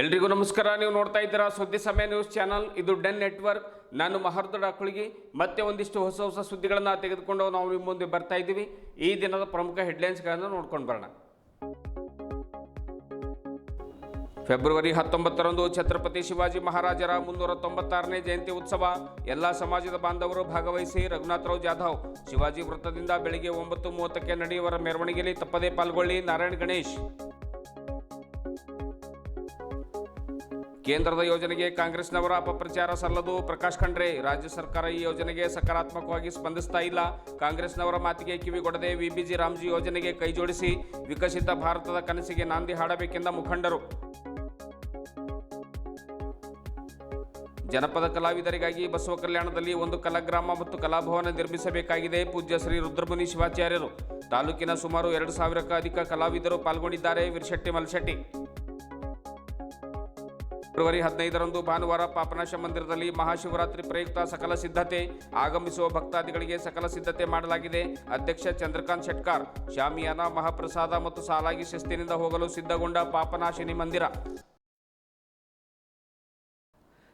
ಎಲ್ರಿಗೂ ನಮಸ್ಕಾರ. ನೀವು ನೋಡ್ತಾ ಇದ್ದೀರಾ ಸುದ್ದಿ ಸಮಯ ನ್ಯೂಸ್ ಚಾನಲ್. ಇದು ಡೆನ್ ನೆಟ್ವರ್ಕ್. ನಾನು ಮಹರ್ದಡ ಡಾಕುಳಿಗೆ ಮತ್ತೆ ಒಂದಿಷ್ಟು ಹೊಸ ಹೊಸ ಸುದ್ದಿಗಳನ್ನು ತೆಗೆದುಕೊಂಡು ನಾವು ನಿಮ್ಮ ಮುಂದೆ ಬರ್ತಾ ಇದ್ದೀವಿ. ಈ ದಿನದ ಪ್ರಮುಖ ಹೆಡ್ಲೈನ್ಸ್ಗಳನ್ನು ನೋಡ್ಕೊಂಡು ಬರೋಣ. ಫೆಬ್ರವರಿ ಹತ್ತೊಂಬತ್ತರಂದು ಛತ್ರಪತಿ ಶಿವಾಜಿ ಮಹಾರಾಜರ ಮುನ್ನೂರ ತೊಂಬತ್ತಾರನೇ ಜಯಂತಿ ಉತ್ಸವ. ಎಲ್ಲ ಸಮಾಜದ ಬಾಂಧವರು ಭಾಗವಹಿಸಿ ರಘುನಾಥರಾವ್ ಜಾಧವ್ ಶಿವಾಜಿ ವೃತ್ತದಿಂದ ಬೆಳಿಗ್ಗೆ ಒಂಬತ್ತು ಮೂವತ್ತಕ್ಕೆ ನಡೆಯುವ ಮೆರವಣಿಗೆಯಲ್ಲಿ ತಪ್ಪದೇ ಪಾಲ್ಗೊಳ್ಳಿ. ನಾರಾಯಣ ಗಣೇಶ್. ಕೇಂದ್ರದ ಯೋಜನೆಗೆ ಕಾಂಗ್ರೆಸ್ನವರ ಅಪಪ್ರಚಾರ ಸಲ್ಲದು. ಪ್ರಕಾಶ್ ಖಂಡ್ರೆ, ರಾಜ್ಯ ಸರ್ಕಾರ ಈ ಯೋಜನೆಗೆ ಸಕಾರಾತ್ಮಕವಾಗಿ ಸ್ಪಂದಿಸ್ತಾ ಇಲ್ಲ. ಕಾಂಗ್ರೆಸ್ನವರ ಮಾತಿಗೆ ಕಿವಿಗೊಡದೆ ವಿಬಿಜಿ ರಾಮ್ಜಿ ಯೋಜನೆಗೆ ಕೈಜೋಡಿಸಿ ವಿಕಸಿತ ಭಾರತದ ಕನಸಿಗೆ ನಾಂದಿ ಹಾಡಬೇಕೆಂದ ಮುಖಂಡರು. ಜನಪದ ಕಲಾವಿದರಿಗಾಗಿ ಬಸವ ಕಲ್ಯಾಣದಲ್ಲಿ ಒಂದು ಕಲಾಗ್ರಾಮ ಮತ್ತು ಕಲಾಭವನ ನಿರ್ಮಿಸಬೇಕಾಗಿದೆ. ಪೂಜ್ಯ ಶ್ರೀ ರುದ್ರಮುನಿ ಶಿವಾಚಾರ್ಯರು. ತಾಲೂಕಿನ ಸುಮಾರು ಎರಡು ಸಾವಿರಕ್ಕೂ ಅಧಿಕ ಕಲಾವಿದರು ಪಾಲ್ಗೊಂಡಿದ್ದಾರೆ. ವೀರಶೆಟ್ಟಿ ಮಲ್ಶೆಟ್ಟಿ. ಫೆಬ್ರವರಿ ಹದಿನೈದರಂದು ಭಾನುವಾರ ಪಾಪನಾಶ ಮಂದಿರದಲ್ಲಿ ಮಹಾಶಿವರಾತ್ರಿ ಪ್ರಯುಕ್ತ ಸಕಲ ಸಿದ್ಧತೆ ಆಗಮಿಸುವ ಭಕ್ತಾದಿಗಳಿಗೆ ಸಕಲ ಸಿದ್ಧತೆ ಮಾಡಲಾಗಿದೆ. ಅಧ್ಯಕ್ಷ ಚಂದ್ರಕಾಂತ್ ಶೆಟ್ಕಾರ್, ಶಾಮಿಯಾನ, ಮಹಾಪ್ರಸಾದ ಮತ್ತು ಸಾಲಾಗಿ ಶಿಸ್ತಿನಿಂದ ಹೋಗಲು ಸಿದ್ಧಗೊಂಡ ಪಾಪನಾಶಿನಿ ಮಂದಿರ.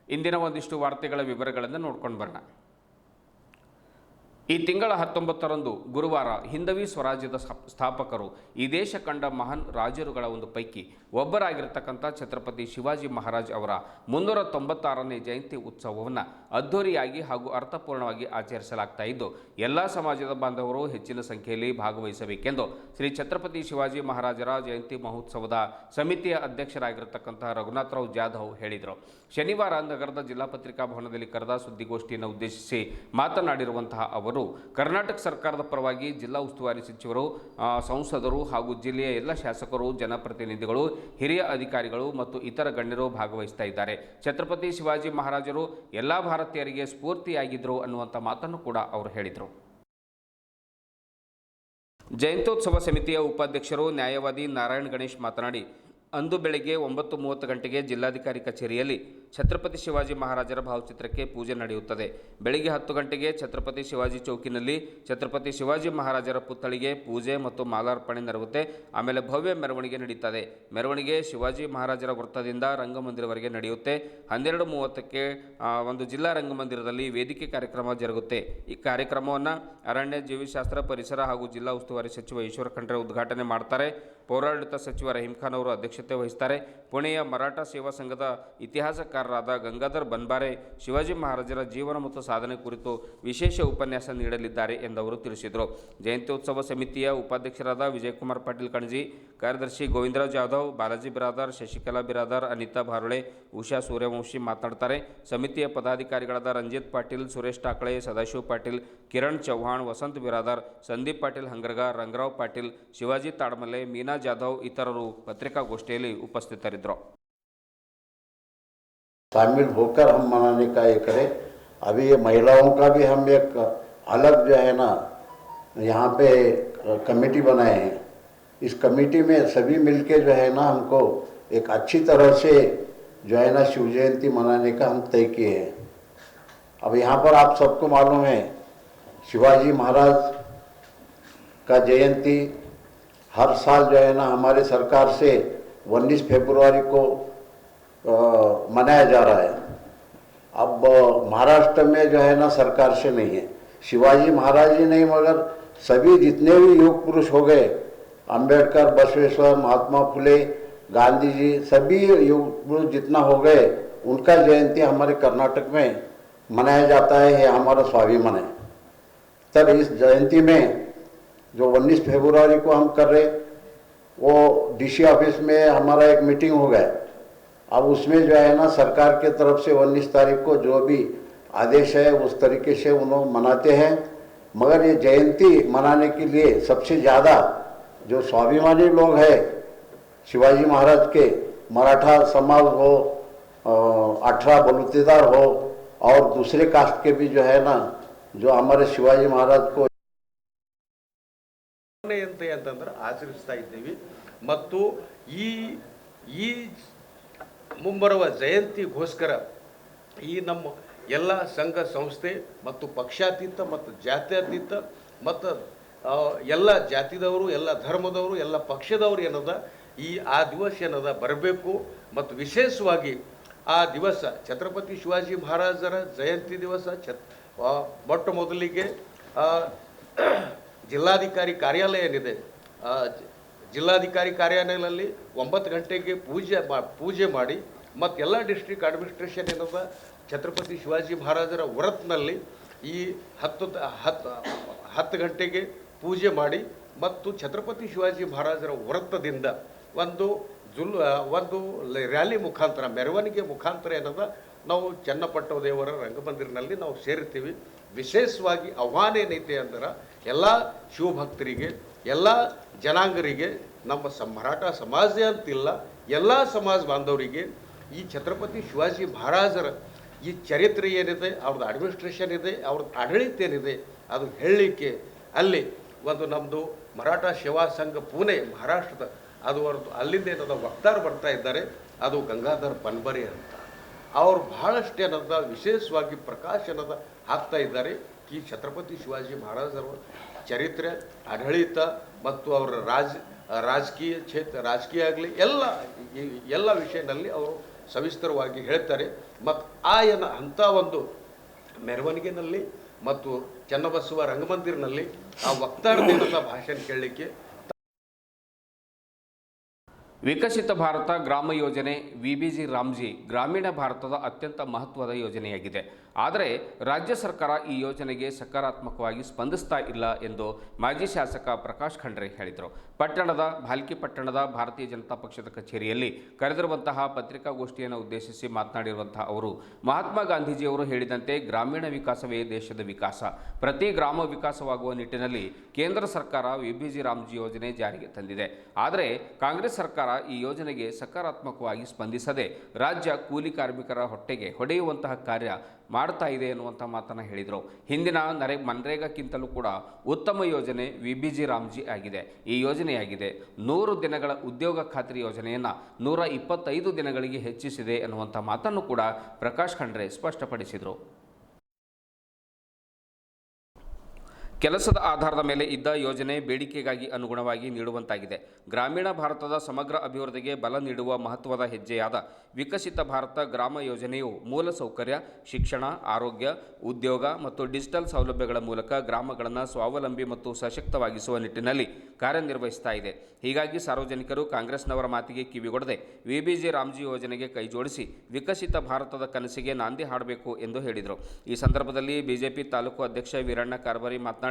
ಇಂದಿನ ಒಂದಿಷ್ಟು ವಾರ್ತೆಗಳ ವಿವರಗಳನ್ನು ನೋಡ್ಕೊಂಡು ಬರೋಣ. ಈ ತಿಂಗಳ ಹತ್ತೊಂಬತ್ತರಂದು ಗುರುವಾರ ಹಿಂದವಿ ಸ್ವರಾಜ್ಯದ ಸ್ಥಾಪ್- ಸ್ಥಾಪಕರು ಈ ದೇಶ ಕಂಡ ಮಹಾನ್ ರಾಜರುಗಳ ಒಂದು ಪೈಕಿ ಒಬ್ಬರಾಗಿರ್ತಕ್ಕಂಥ ಛತ್ರಪತಿ ಶಿವಾಜಿ ಮಹಾರಾಜ್ ಅವರ ಮುನ್ನೂರ ತೊಂಬತ್ತಾರನೇ ಜಯಂತಿ ಉತ್ಸವವನ್ನು ಅದ್ಧೂರಿಯಾಗಿ ಹಾಗೂ ಅರ್ಥಪೂರ್ಣವಾಗಿ ಆಚರಿಸಲಾಗ್ತಾ ಇದ್ದು, ಎಲ್ಲ ಸಮಾಜದ ಬಾಂಧವರು ಹೆಚ್ಚಿನ ಸಂಖ್ಯೆಯಲ್ಲಿ ಭಾಗವಹಿಸಬೇಕೆಂದು ಶ್ರೀ ಛತ್ರಪತಿ ಶಿವಾಜಿ ಮಹಾರಾಜರ ಜಯಂತಿ ಮಹೋತ್ಸವದ ಸಮಿತಿಯ ಅಧ್ಯಕ್ಷರಾಗಿರ್ತಕ್ಕಂತಹ ರಘುನಾಥರಾವ್ ಜಾಧವ್ ಹೇಳಿದರು. ಶನಿವಾರ ನಗರದ ಜಿಲ್ಲಾ ಪತ್ರಿಕಾ ಭವನದಲ್ಲಿ ಕರೆದ ಸುದ್ದಿಗೋಷ್ಠಿಯನ್ನು ಉದ್ದೇಶಿಸಿ ಮಾತನಾಡಿರುವಂತಹ ಅವರು, ಕರ್ನಾಟಕ ಸರ್ಕಾರದ ಪರವಾಗಿ ಜಿಲ್ಲಾ ಉಸ್ತುವಾರಿ ಸಚಿವರು ಸಂಸದರು ಹಾಗೂ ಜಿಲ್ಲೆಯ ಎಲ್ಲ ಶಾಸಕರು, ಜನಪ್ರತಿನಿಧಿಗಳು ಹಿರಿಯ ಅಧಿಕಾರಿಗಳು ಮತ್ತು ಇತರ ಗಣ್ಯರು ಭಾಗವಹಿಸ್ತಾ ಇದ್ದಾರೆ. ಛತ್ರಪತಿ ಶಿವಾಜಿ ಮಹಾರಾಜರು ಎಲ್ಲ ಭಾರತೀಯರಿಗೆ ಸ್ಫೂರ್ತಿಯಾಗಿದ್ದರು ಅನ್ನುವಂಥ ಮಾತನ್ನು ಕೂಡ ಅವರು ಹೇಳಿದರು. ಜಯಂತ್ಯೋತ್ಸವ ಸಮಿತಿಯ ಉಪಾಧ್ಯಕ್ಷರು ನ್ಯಾಯವಾದಿ ನಾರಾಯಣ್ ಗಣೇಶ್ ಮಾತನಾಡಿ, ಅಂದು ಬೆಳಗ್ಗೆ ಒಂಬತ್ತು ಮೂವತ್ತು ಗಂಟೆಗೆ ಜಿಲ್ಲಾಧಿಕಾರಿ ಕಚೇರಿಯಲ್ಲಿ ಛತ್ರಪತಿ ಶಿವಾಜಿ ಮಹಾರಾಜರ ಭಾವಚಿತ್ರಕ್ಕೆ ಪೂಜೆ ನಡೆಯುತ್ತದೆ. ಬೆಳಿಗ್ಗೆ ಹತ್ತು ಗಂಟೆಗೆ ಛತ್ರಪತಿ ಶಿವಾಜಿ ಚೌಕಿನಲ್ಲಿ ಛತ್ರಪತಿ ಶಿವಾಜಿ ಮಹಾರಾಜರ ಪುತ್ಥಳಿಗೆ ಪೂಜೆ ಮತ್ತು ಮಾಲಾರ್ಪಣೆ ನಡೆಯುತ್ತೆ ಆಮೇಲೆ ಭವ್ಯ ಮೆರವಣಿಗೆ ನಡೀತದೆ. ಮೆರವಣಿಗೆ ಶಿವಾಜಿ ಮಹಾರಾಜರ ವೃತ್ತದಿಂದ ರಂಗಮಂದಿರವರೆಗೆ ನಡೆಯುತ್ತೆ. ಹನ್ನೆರಡು ಮೂವತ್ತಕ್ಕೆ ಒಂದು ಜಿಲ್ಲಾ ರಂಗಮಂದಿರದಲ್ಲಿ ವೇದಿಕೆ ಕಾರ್ಯಕ್ರಮ ಜರುಗುತ್ತೆ. ಈ ಕಾರ್ಯಕ್ರಮವನ್ನು ಅರಣ್ಯ ಜೀವಿಶಾಸ್ತ್ರ ಪರಿಸರ ಹಾಗೂ ಜಿಲ್ಲಾ ಉಸ್ತುವಾರಿ ಸಚಿವ ಈಶ್ವರ ಖಂಡ್ರೆ ಉದ್ಘಾಟನೆ ಮಾಡ್ತಾರೆ. ಪೌರಾಡಳಿತ ಸಚಿವ ರಹೀಂ ಖಾನ್ ಅವರು ಅಧ್ಯಕ್ಷತೆ ವಹಿಸ್ತಾರೆ. ಪುಣೆಯ ಮರಾಠ ಸೇವಾ ಸಂಘದ ಇತಿಹಾಸಕಾರರಾದ ಗಂಗಾಧರ್ ಬನ್ಬಾರೆ ಶಿವಾಜಿ ಮಹಾರಾಜರ ಜೀವನ ಮತ್ತು ಸಾಧನೆ ಕುರಿತು ವಿಶೇಷ ಉಪನ್ಯಾಸ ನೀಡಲಿದ್ದಾರೆ ಎಂದು ಅವರು ತಿಳಿಸಿದರು. ಜಯಂತ್ಯೋತ್ಸವ ಸಮಿತಿಯ ಉಪಾಧ್ಯಕ್ಷರಾದ ವಿಜಯಕುಮಾರ್ ಪಾಟೀಲ್ ಕಣಜಿ, ಕಾರ್ಯದರ್ಶಿ ಗೋವಿಂದರಾವ್ ಜಾಧವ್ ಬಾಲಾಜಿ ಬಿರಾದಾರ್, ಶಶಿಕಲಾ ಬಿರಾದಾರ್, ಅನಿತಾ ಭಾರುಳೆ ಉಷಾ ಸೂರ್ಯವಂಶಿ ಮಾತನಾಡ್ತಾರೆ ಸಮಿತಿಯ ಪದಾಧಿಕಾರಿಗಳಾದ ರಂಜಿತ್ ಪಾಟೀಲ್, ಸುರೇಶ್ ಟಾಕಳೆ ಸದಾಶಿವ ಪಾಟೀಲ್, ಕಿರಣ್ ಚೌಹಾಣ್, ವಸಂತ್ ಬಿರಾದಾರ್, ಸಂದೀಪ್ ಪಾಟೀಲ್ ಹಂಗರ್ಗ, ರಂಗರಾವ್ ಪಾಟೀಲ್, ಶಿವಾಜಿ ತಾಡ್ಮಲೆ ಮೀನಾ ಜಾಧವ್ ಇತರರು ಪತ್ರಿಕಾಗೋಷ್ಠಿಯಲ್ಲಿ ಉಪಸ್ಥಿತರಿದ್ದರು. शामिल होकर हम मनाने का ये करें। अभी ये महिलाओं का भी हम एक अलग जो है ना, यहाँ पे कमेटी बनाए हैं। इस कमेटी में सभी मिलके जो है ना, हमको एक अच्छी तरह से जो है ना शिव जयंती मनाने का हम तय किए हैं। अब यहाँ पर आप सबको मालूम है, शिवाजी महाराज का जयंती हर साल जो है ना, हमारे सरकार से 19 फरवरी को मनाया जा रहा है। अब महाराष्ट्र में जो है ना, सरकार से नहीं है। शिवाजी महाराज ही नहीं, मगर सभी जितने भी युग पुरुष हो गए, अंबेडकर, बसवेश्वर, महात्मा फुले, गांधी जी, सभी युग पुरुष जितना हो गए, उनका जयंती हमारे कर्नाटक में मनाया जाता है, ये हमारा स्वाभिमान है। तब इस जयंती में जो 19 फरवरी को हम कर रहे, वो डीसी ऑफ़िस में हमारा एक मीटिंग हो गया। अब उसमें जो है ना सरकार के तरफ से 19 तारीख को जो भी आदेश है उस तरीके से उन्होंने मनाते हैं मगर ये जयंती मनाने के लिए सबसे ज़्यादा जो स्वाभिमानी लोग हैं शिवाजी महाराज के मराठा समाज हो अठारह बलुतेदार हो और दूसरे कास्ट के भी जो है ना जो हमारे शिवाजी महाराज को ಅಂತ ಅಂತಂದ್ರೆ ಆಚರಿಸ್ತಾ ಇದ್ದೀವಿ ಮತ್ತು ಈ ಈ ಮುಂಬರುವ ಜಯಂತಿಗೋಸ್ಕರ ಈ ನಮ್ಮ ಎಲ್ಲ ಸಂಘ ಸಂಸ್ಥೆ ಮತ್ತು ಪಕ್ಷಾತೀತ ಮತ್ತು ಜಾತ್ಯಾತೀತ ಮತ್ತು ಎಲ್ಲ ಜಾತಿದವರು, ಎಲ್ಲ ಧರ್ಮದವರು, ಎಲ್ಲ ಪಕ್ಷದವರು ಏನದ ಈ ಆ ದಿವಸ ಏನದ ಬರಬೇಕು. ಮತ್ತು ವಿಶೇಷವಾಗಿ ಆ ದಿವಸ ಛತ್ರಪತಿ ಶಿವಾಜಿ ಮಹಾರಾಜರ ಜಯಂತಿ ದಿವಸ ಛತ್ ಮೊಟ್ಟ ಮೊದಲಿಗೆ ಜಿಲ್ಲಾಧಿಕಾರಿ ಕಾರ್ಯಾಲಯ ಏನಿದೆ ಜಿಲ್ಲಾಧಿಕಾರಿ ಕಾರ್ಯಾಲಯದಲ್ಲಿ ಒಂಬತ್ತು ಗಂಟೆಗೆ ಪೂಜೆ ಮಾ, ಪೂಜೆ ಮಾಡಿ, ಮತ್ತು ಎಲ್ಲ ಡಿಸ್ಟ್ರಿಕ್ಟ್ ಅಡ್ಮಿನಿಸ್ಟ್ರೇಷನ್ ಏನದ, ಛತ್ರಪತಿ ಶಿವಾಜಿ ಮಹಾರಾಜರ ವ್ರತ್ನಲ್ಲಿ ಈ ಹತ್ತು ಹತ್ತು ಹತ್ತು ಗಂಟೆಗೆ ಪೂಜೆ ಮಾಡಿ, ಮತ್ತು ಛತ್ರಪತಿ ಶಿವಾಜಿ ಮಹಾರಾಜರ ವ್ರತದಿಂದ ಒಂದು ಜುಲ್ ಒಂದು ರ್ಯಾಲಿ ಮುಖಾಂತರ, ಮೆರವಣಿಗೆ ಮುಖಾಂತರ ಏನದ, ನಾವು ಚನ್ನಪಟ್ಟ ದೇವರ ರಂಗಮಂದಿರನಲ್ಲಿ ನಾವು ಸೇರ್ತೀವಿ ವಿಶೇಷವಾಗಿ ಆಹ್ವಾನ ಏನೈತೆ ಅಂದ್ರೆ, ಎಲ್ಲ ಶಿವಭಕ್ತರಿಗೆ ಎಲ್ಲ ಜನಾಂಗರಿಗೆ ನಮ್ಮ ಸ ಮರಾಠ ಸಮಾಜ ಅಂತಿಲ್ಲ, ಎಲ್ಲ ಸಮಾಜ ಬಾಂಧವರಿಗೆ ಈ ಛತ್ರಪತಿ ಶಿವಾಜಿ ಮಹಾರಾಜರ ಈ ಚರಿತ್ರೆ ಏನಿದೆ, ಅವ್ರದ್ದು ಅಡ್ಮಿನಿಸ್ಟ್ರೇಷನ್ ಇದೆ, ಅವ್ರದ್ದು ಆಡಳಿತ ಏನಿದೆ, ಅದು ಹೇಳಲಿಕ್ಕೆ ಅಲ್ಲಿ ಒಂದು ನಮ್ಮದು ಮರಾಠ ಸೇವಾ ಸಂಘ ಪುಣೆ, ಮಹಾರಾಷ್ಟ್ರದ, ಅದು ಅವ್ರದ್ದು ಅಲ್ಲಿಂದ ಏನದ ವಕ್ತಾರ ಬರ್ತಾ ಇದ್ದಾರೆ, ಅದು ಗಂಗಾಧರ್ ಪನ್ಬರಿ ಅಂತ. ಅವರು ಬಹಳಷ್ಟು ಏನದ ವಿಶೇಷವಾಗಿ ಪ್ರಕಾಶನದ ಹಾಕ್ತಾ ಇದ್ದಾರೆ, ಈ ಛತ್ರಪತಿ ಶಿವಾಜಿ ಮಹಾರಾಜರ ಚರಿತ್ರೆ, ಆಡಳಿತ ಮತ್ತು ಅವರ ರಾಜ, ರಾಜಕೀಯ ಕ್ಷೇತ್ರ, ರಾಜಕೀಯ ಆಗಲಿ, ಎಲ್ಲ ಎಲ್ಲ ವಿಷಯದಲ್ಲಿ ಅವರು ಸವಿಸ್ತರವಾಗಿ ಹೇಳ್ತಾರೆ. ಮತ್ತು ಆ ಏನ ಅಂಥ ಒಂದು ಮೆರವಣಿಗೆನಲ್ಲಿ ಮತ್ತು ಚನ್ನಬಸವ ರಂಗಮಂದಿರನಲ್ಲಿ ಆ ವಕ್ತಾರದಿಂದ ಭಾಷಣ ಕೇಳಲಿಕ್ಕೆ ವಿಕಸಿತ ಭಾರತ ಗ್ರಾಮ ಯೋಜನೆ ವಿ ಬಿ ಜಿ ರಾಮ್ಜಿ ಗ್ರಾಮೀಣ ಭಾರತದ ಅತ್ಯಂತ ಮಹತ್ವದ ಯೋಜನೆಯಾಗಿದೆ. ಆದರೆ ರಾಜ್ಯ ಸರ್ಕಾರ ಈ ಯೋಜನೆಗೆ ಸಕಾರಾತ್ಮಕವಾಗಿ ಸ್ಪಂದಿಸ್ತಾ ಇಲ್ಲ ಎಂದು ಮಾಜಿ ಶಾಸಕ ಪ್ರಕಾಶ್ ಖಂಡ್ರೆ ಹೇಳಿದರು. ಪಟ್ಟಣದ ಭಾಲ್ಕಿ ಪಟ್ಟಣದ ಭಾರತೀಯ ಜನತಾ ಪಕ್ಷದ ಕಚೇರಿಯಲ್ಲಿ ಕರೆದಿರುವಂತಹ ಪತ್ರಿಕಾಗೋಷ್ಠಿಯನ್ನು ಉದ್ದೇಶಿಸಿ ಮಾತನಾಡಿರುವಂತಹ ಅವರು, ಮಹಾತ್ಮ ಗಾಂಧೀಜಿಯವರು ಹೇಳಿದಂತೆ ಗ್ರಾಮೀಣ ವಿಕಾಸವೇ ದೇಶದ ವಿಕಾಸ. ಪ್ರತಿ ಗ್ರಾಮ ವಿಕಾಸವಾಗುವ ನಿಟ್ಟಿನಲ್ಲಿ ಕೇಂದ್ರ ಸರ್ಕಾರ ವಿಬಿಜಿ ರಾಮ್ಜಿ ಯೋಜನೆ ಜಾರಿಗೆ ತಂದಿದೆ. ಆದರೆ ಕಾಂಗ್ರೆಸ್ ಸರ್ಕಾರ ಈ ಯೋಜನೆಗೆ ಸಕಾರಾತ್ಮಕವಾಗಿ ಸ್ಪಂದಿಸದೆ ರಾಜ್ಯ ಕೂಲಿ ಕಾರ್ಮಿಕರ ಹೊಟ್ಟೆಗೆ ಹೊಡೆಯುವಂತಹ ಕಾರ್ಯ ಮಾಡ್ತಾ ಇದೆ ಎನ್ನುವಂಥ ಮಾತನ್ನು ಹೇಳಿದರು. ಹಿಂದಿನ ನರೇ ಮನ್ರೇಗಾಕ್ಕಿಂತಲೂ ಕೂಡ ಉತ್ತಮ ಯೋಜನೆ ವಿಬಿಜಿ ರಾಮ್ಜಿ ಆಗಿದೆ. ಈ ಯೋಜನೆಯಾಗಿದೆ. ನೂರು ದಿನಗಳ ಉದ್ಯೋಗ ಖಾತ್ರಿ ಯೋಜನೆಯನ್ನು ನೂರ ಇಪ್ಪತ್ತೈದು ದಿನಗಳಿಗೆ ಹೆಚ್ಚಿಸಿದೆ ಎನ್ನುವಂಥ ಮಾತನ್ನು ಕೂಡ ಪ್ರಕಾಶ್ ಖಂಡ್ರೆ ಸ್ಪಷ್ಟಪಡಿಸಿದರು. ಕೆಲಸದ ಆಧಾರದ ಮೇಲೆ ಇದ್ದ ಯೋಜನೆ ಬೇಡಿಕೆಗಾಗಿ ಅನುಗುಣವಾಗಿ ನೀಡುವಂತಾಗಿದೆ. ಗ್ರಾಮೀಣ ಭಾರತದ ಸಮಗ್ರ ಅಭಿವೃದ್ಧಿಗೆ ಬಲ ನೀಡುವ ಮಹತ್ವದ ಹೆಜ್ಜೆಯಾದ ವಿಕಸಿತ ಭಾರತ ಗ್ರಾಮ ಯೋಜನೆಯು ಮೂಲಸೌಕರ್ಯ ಶಿಕ್ಷಣ, ಆರೋಗ್ಯ, ಉದ್ಯೋಗ ಮತ್ತು ಡಿಜಿಟಲ್ ಸೌಲಭ್ಯಗಳ ಮೂಲಕ ಗ್ರಾಮಗಳನ್ನು ಸ್ವಾವಲಂಬಿ ಮತ್ತು ಸಶಕ್ತವಾಗಿಸುವ ನಿಟ್ಟಿನಲ್ಲಿ ಕಾರ್ಯನಿರ್ವಹಿಸ್ತಾ ಇದೆ. ಹೀಗಾಗಿ ಸಾರ್ವಜನಿಕರು ಕಾಂಗ್ರೆಸ್ನವರ ಮಾತಿಗೆ ಕಿವಿಗೊಡದೆ ವಿಬಿಜಿ ರಾಮ್ಜಿ ಯೋಜನೆಗೆ ಕೈಜೋಡಿಸಿ ವಿಕಸಿತ ಭಾರತದ ಕನಸಿಗೆ ನಾಂದಿ ಹಾಡಬೇಕು ಎಂದು ಹೇಳಿದರು. ಈ ಸಂದರ್ಭದಲ್ಲಿ ಬಿಜೆಪಿ ತಾಲೂಕು ಅಧ್ಯಕ್ಷ ವೀರಣ್ಣ ಕಾರ್ಬಾರಿ ಮಾತನಾಡಿ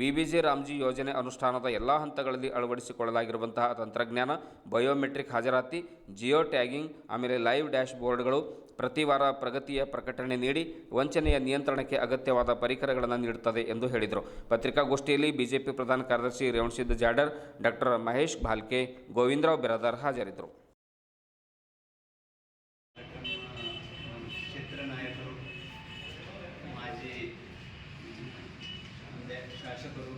ವಿಬಿಜಿ ರಾಮ್ಜಿ ಯೋಜನೆ ಅನುಷ್ಠಾನದ ಎಲ್ಲ ಹಂತಗಳಲ್ಲಿ ಅಳವಡಿಸಿಕೊಳ್ಳಲಾಗಿರುವಂತಹ ತಂತ್ರಜ್ಞಾನ, ಬಯೋಮೆಟ್ರಿಕ್ ಹಾಜರಾತಿ, ಜಿಯೋ ಟ್ಯಾಗಿಂಗ್, ಆಮೇಲೆ ಲೈವ್ ಡ್ಯಾಶ್ ಬೋರ್ಡ್ಗಳು ಪ್ರತಿ ವಾರ ಪ್ರಗತಿಯ ಪ್ರಕಟಣೆ ನೀಡಿ ವಂಚನೆಯ ನಿಯಂತ್ರಣಕ್ಕೆ ಅಗತ್ಯವಾದ ಪರಿಕರಗಳನ್ನು ನೀಡುತ್ತದೆ ಎಂದು ಹೇಳಿದರು. ಪತ್ರಿಕಾಗೋಷ್ಠಿಯಲ್ಲಿ ಬಿಜೆಪಿ ಪ್ರಧಾನ ಕಾರ್ಯದರ್ಶಿ ರೇವಣಸಿದ್ದ ಜಾಡರ್ ಡಾಕ್ಟರ್ ಮಹೇಶ್ ಭಾಲ್ಕೆ, ಗೋವಿಂದರಾವ್ ಬಿರಾದಾರ್ ಹಾಜರಿದ್ದರು ಕ್ಷೇತ್ರ ನಾಯಕರು ಮಾಜಿ ಅಂದರೆ ಶಾಸಕರು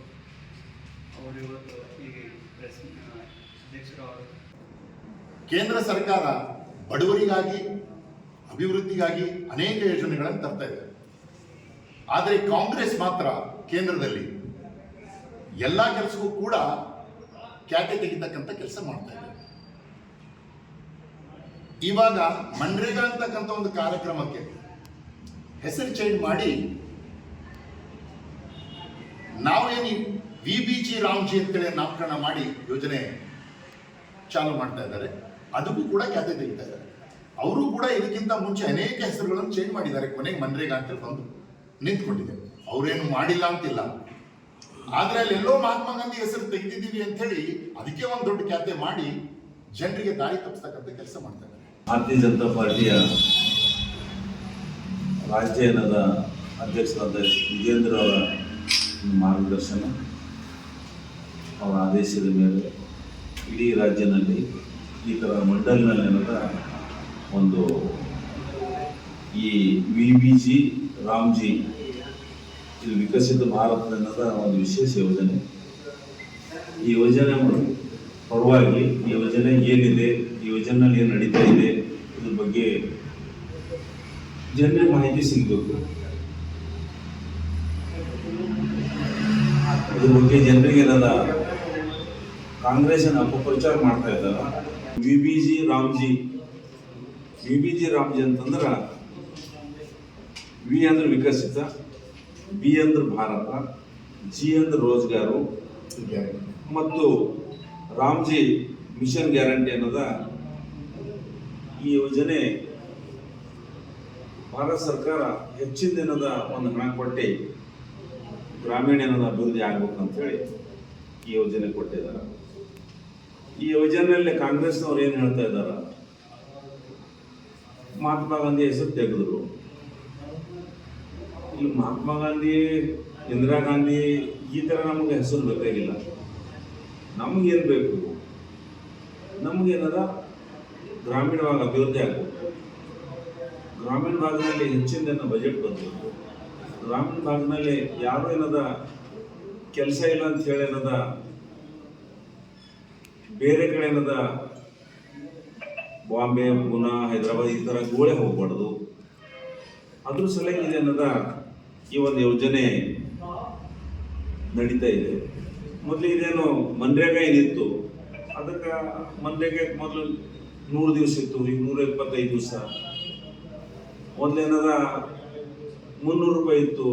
ಅವರು ಇವತ್ತು ಈಗ ಕೇಂದ್ರ ಸರ್ಕಾರ ಬಡವರಿಗಾಗಿ, ಅಭಿವೃದ್ಧಿಗಾಗಿ ಅನೇಕ ಯೋಜನೆಗಳನ್ನು ತರ್ತಾ ಇದೆ. ಆದರೆ ಕಾಂಗ್ರೆಸ್ ಮಾತ್ರ ಕೇಂದ್ರದಲ್ಲಿ ಎಲ್ಲ ಕೆಲಸಕ್ಕೂ ಕೂಡ ಕ್ಯಾಟೆ ತೆಗಿತಕ್ಕಂಥ ಕೆಲಸ ಮಾಡ್ತಾ ಇದೆ. ಇವಾಗ ಮನ್ರೇಗಾ ಅಂತಕ್ಕಂಥ ಒಂದು ಕಾರ್ಯಕ್ರಮಕ್ಕೆ ಹೆಸರು ಚೇಂಜ್ ಮಾಡಿ, ನಾವೇನು ವಿ ಬಿ ಜಿ ರಾಮ್ಜಿ ಅಂತೇಳಿ ನಾಮಕರಣ ಮಾಡಿ ಯೋಜನೆ ಚಾಲು ಮಾಡ್ತಾ ಇದ್ದಾರೆ. ಅದಕ್ಕೂ ಕೂಡ ಖ್ಯಾತೆ ತೆಗಿತಾ ಇದ್ದಾರೆ. ಅವರು ಕೂಡ ಇದಕ್ಕಿಂತ ಮುಂಚೆ ಅನೇಕ ಹೆಸರುಗಳನ್ನು ಚೇಂಜ್ ಮಾಡಿದ್ದಾರೆ. ಕೊನೆಗೆ ಮನ್ರೇಗಾ ಅಂತ ಬಂದು ನಿಂತ್ಕೊಂಡಿದೆ. ಅವರೇನು ಮಾಡಿಲ್ಲ ಅಂತಿಲ್ಲ. ಆದರೆ ಅಲ್ಲಿ ಎಲ್ಲೋ ಮಹಾತ್ಮ ಗಾಂಧಿ ಹೆಸರು ತೆಗೆದಿದ್ದೀವಿ ಅಂತ ಹೇಳಿ ಅದಕ್ಕೆ ಒಂದು ದೊಡ್ಡ ಖ್ಯಾತೆ ಮಾಡಿ ಜನರಿಗೆ ದಾರಿ ತಪ್ಪಿಸ್ತಕ್ಕಂಥ ಕೆಲಸ ಮಾಡ್ತಾರೆ ಭಾರತೀಯ ಜನತಾ ಪಾರ್ಟಿಯ ರಾಜ್ಯ ಅಧ್ಯಕ್ಷರಾದ ವಿಜೇಂದ್ರ ಅವರ ಮಾರ್ಗದರ್ಶನ. ಅವರ ಆದೇಶದ ಮೇಲೆ ಇಡೀ ರಾಜ್ಯದಲ್ಲಿ ಈ ಥರ ಮಂಡಲ್ನಲ್ಲಿ ನಡೆದ ಒಂದು ಈ ವಿ ಬಿ ಜಿ, ರಾಮ್ಜಿ, ಇದು ವಿಕಸಿತ ಭಾರತ ಅನ್ನೋದ ಒಂದು ವಿಶೇಷ ಯೋಜನೆ. ಈ ಯೋಜನೆ ಪರವಾಗಿ, ಈ ಯೋಜನೆ ಏನಿದೆ, ಈ ಯೋಜನೆಯಲ್ಲಿ ಏನು ನಡೀತಾ ಇದೆ, ಇದ್ರ ಬಗ್ಗೆ ಜನರಿಗೆ ಮಾಹಿತಿ ಸಿಗಬೇಕು. ಇದ್ರ ಬಗ್ಗೆ ಜನರಿಗೆ ಏನದ ಕಾಂಗ್ರೆಸ್ನ ಅಪಪ್ರಚಾರ ಮಾಡ್ತಾ ಇದ್ದಾರೆ? V B G Ramji V B G Ramji ಅಂತಂದ್ರೆ ವಿ ಅಂದ್ರೆ ವಿಕಸಿತ, ಬಿ ಅಂದ್ರೆ ಭಾರತ, ಜಿ ಅಂದ್ರೆ ರೋಜ್ಗಾರು ಮತ್ತು ರಾಮ್ಜಿ ಮಿಷನ್ ಗ್ಯಾರಂಟಿ ಅನ್ನೋದ ಈ ಯೋಜನೆ ಭಾರತ ಸರ್ಕಾರ ಹೆಚ್ಚಿನ ದಿನದ ಒಂದು ಹಣ ಕೊಟ್ಟು ಗ್ರಾಮೀಣ ಅಭಿವೃದ್ಧಿ ಆಗ್ಬೇಕು ಅಂತೇಳಿ ಈ ಯೋಜನೆ ಕೊಟ್ಟಿದ್ದಾರೆ. ಈ ಯೋಜನೆಯಲ್ಲಿ ಕಾಂಗ್ರೆಸ್ನವ್ರು ಏನು ಹೇಳ್ತಾ ಇದ್ದಾರೆ? ಮಹಾತ್ಮ ಗಾಂಧಿ ಹೆಸರು ತೆಗೆದ್ರು. ಇಲ್ಲಿ ಮಹಾತ್ಮ ಗಾಂಧಿ, ಇಂದಿರಾ ಗಾಂಧಿ, ಈ ಥರ ನಮಗೆ ಹೆಸರು ಬೇಕಾಗಿಲ್ಲ. ನಮಗೇನು ಬೇಕು? ನಮಗೇನದ ಗ್ರಾಮೀಣವಾಗಿ ಅಭಿವೃದ್ಧಿ ಆಗಬೇಕು. ಗ್ರಾಮೀಣ ಭಾಗದಲ್ಲಿ ಹೆಚ್ಚಿನ ಬಜೆಟ್ ಬಂತು ಗ್ರಾಮೀಣ ಭಾಗದಲ್ಲಿ ಯಾರು ಏನದ? ಕೆಲಸ ಇಲ್ಲ ಅಂತ ಹೇಳಿ ಏನದ? ಬೇರೆ ಕಡೆ ಏನದ? ಬಾಂಬೆ, ಪೂನಾ, ಹೈದರಾಬಾದ್ ಈ ಥರ ಗೋಳೆ ಹೋಗ್ಬಾರ್ದು. ಅದ್ರ ಸಲುವಾಗಿ ಇದೇನದ ಈ ಒಂದು ಯೋಜನೆ ನಡೀತಾ ಇದೆ. ಮೊದಲು ಇದೇನು ಮನ್ರೇಗಾ ಏನಿತ್ತು? ಅದಕ್ಕೆ ಮನ್ರೇಗಾ ಮೊದಲು ನೂರು ದಿವಸ ಇತ್ತು, ಈಗ ನೂರ ಇಪ್ಪತ್ತೈದು ದಿವಸ. ಮೊದಲೇನದ ಮುನ್ನೂರು ರೂಪಾಯಿ ಇತ್ತು,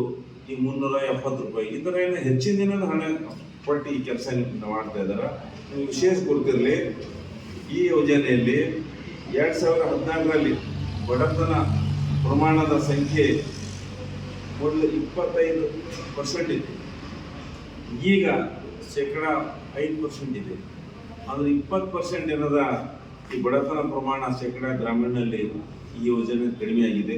ಈಗ ಮುನ್ನೂರ ಎಪ್ಪತ್ತು ರೂಪಾಯಿ. ಈ ಥರ ಏನೋ ಹೆಚ್ಚಿನ ದಿನದ ಹಣ ಕೊಟ್ಟು ಈ ಕೆಲಸ ಮಾಡ್ತಾ ಇದ್ದಾರೆ ವಿಶೇಷ ಗುರುತಿರಲಿ ಈ ಯೋಜನೆಯಲ್ಲಿ ಎರಡು ಸಾವಿರ ಹದಿನಾಲ್ಕರಲ್ಲಿ ಬಡತನ ಪ್ರಮಾಣದ ಸಂಖ್ಯೆ ಮೊದಲು ಇಪ್ಪತ್ತೈದು ಪರ್ಸೆಂಟ್ ಇತ್ತು. ಈಗ ಶೇಕಡ ಐದು ಪರ್ಸೆಂಟ್ ಇದೆ. ಆದರೆ ಇಪ್ಪತ್ತು ಪರ್ಸೆಂಟ್ ಏನದ ಈ ಬಡತನ ಪ್ರಮಾಣ ಶೇಕಡ ಗ್ರಾಮೀಣದಲ್ಲಿ ಈ ಯೋಜನೆ ಕಡಿಮೆ ಆಗಿದೆ.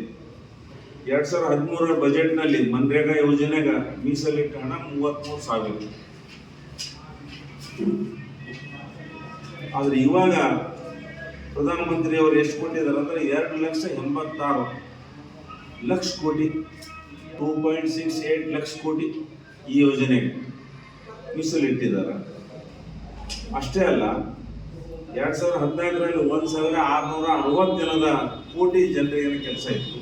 ಎರಡ್ ಸಾವಿರದ ಹದಿಮೂರರ ಬಜೆಟ್ನಲ್ಲಿ ಮನ್ರೇಗಾ ಯೋಜನೆಗೆ ಮೀಸಲಿಟ್ಟ ಹಣ ಮೂವತ್ತ್ಮೂರು ಸಾವಿರ. ಆದ್ರೆ ಇವಾಗ ಪ್ರಧಾನಮಂತ್ರಿ ಅವರು ಎಷ್ಟು ಕೊಟ್ಟಿದ್ದಾರೆ ಅಂದ್ರೆ ಎರಡು ಲಕ್ಷ ಎಂಬತ್ತಾರು ಲಕ್ಷ ಕೋಟಿ, two point six eight lakh ಕೋಟಿ ಈ ಯೋಜನೆಗೆ ಮೀಸಲಿಟ್ಟಿದ್ದಾರೆ. ಅಷ್ಟೇ ಅಲ್ಲ, ಎರಡ್ ಸಾವಿರದ ಹದಿನಾಲ್ಕರಲ್ಲಿ ಒಂದ್ ಸಾವಿರ ಆರುನೂರ ಅರವತ್ತು ಜನದ ಕೋಟಿ ಜನರಿಗೆ ಕೆಲಸ ಇತ್ತು.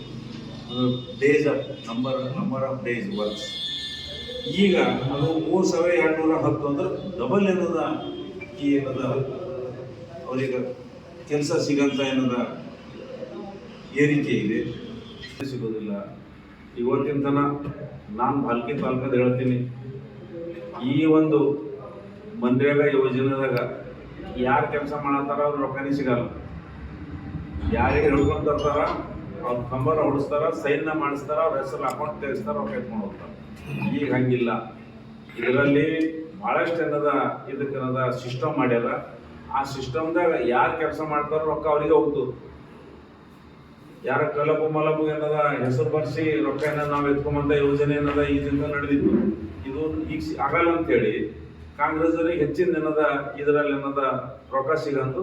Days of number number of days works ಈಗ ಅದು ಮೂರು ಸಾವಿರ ಎರಡ್ನೂರ ಹತ್ತು ಅಂದ್ರೆ ಡಬಲ್ ಏನದ ಈ ಏನದ ಅವರಿಗೆ ಕೆಲಸ ಸಿಗಂತ ಏನದ ಏರಿಕೆ ಇದೆ ಸಿಗೋದಿಲ್ಲ. ಇವತ್ತಿನ ತನ ನಾನು ಬಾಲ್ಕಿ ತಾಲ್ಕದ ಹೇಳ್ತೀನಿ. ಈ ಒಂದು ಮನ್ರೇಗಾ ಯೋಜನೆದಾಗ ಯಾರು ಕೆಲಸ ಮಾಡತ್ತಾರ ಅವ್ರು ರೊಕ್ಕನೇ ಸಿಗಲ್ಲ. ಯಾರಿಗೆ ಹೇಳ್ಕೊಂತಾರ ಅವ್ರ ಕಂಬರ ಹೊಡಿಸ್ತಾರ, ಸೈನ್ನ ಮಾಡಿಸ್ತಾರ, ಅವ್ರ ಹೆಸರು ಅಕೌಂಟ್ ತೆಗಿಸ್ತಾರ, ರೊಕ್ಕ ಎತ್ಕೊಂಡು ಈಗ ಹಂಗಿಲ್ಲ. ಇದರಲ್ಲಿ ಭಾಳಷ್ಟು ಏನದ ಇದಕ್ಕೇನದ ಸಿಸ್ಟಮ್ ಮಾಡ್ಯಾರ. ಆ ಸಿಸ್ಟಮ್ದಾಗ ಯಾರು ಕೆಲಸ ಮಾಡ್ತಾರೋ ರೊಕ್ಕ ಅವರಿಗೆ ಹೋಗ್ತದೆ ಯಾರ ಕಲಪು ಮಲಪು ಏನದ ಹೆಸರು ಬರ್ಸಿ ರೊಕ್ಕ ಏನ ನಾವು ಎತ್ಕೊಂಬಂತ ಯೋಜನೆ ಏನದ ಇದರಿಂದ ನಡೆದಿತ್ತು. ಇದು ಈಗ ಆಗಲ್ಲ ಅಂತೇಳಿ ಕಾಂಗ್ರೆಸ್ ಅವರಿಗೆ ಹೆಚ್ಚಿನ ಏನದ, ಇದರಲ್ಲಿ ಏನದ ರೊಕ್ಕ ಸಿಗಂತು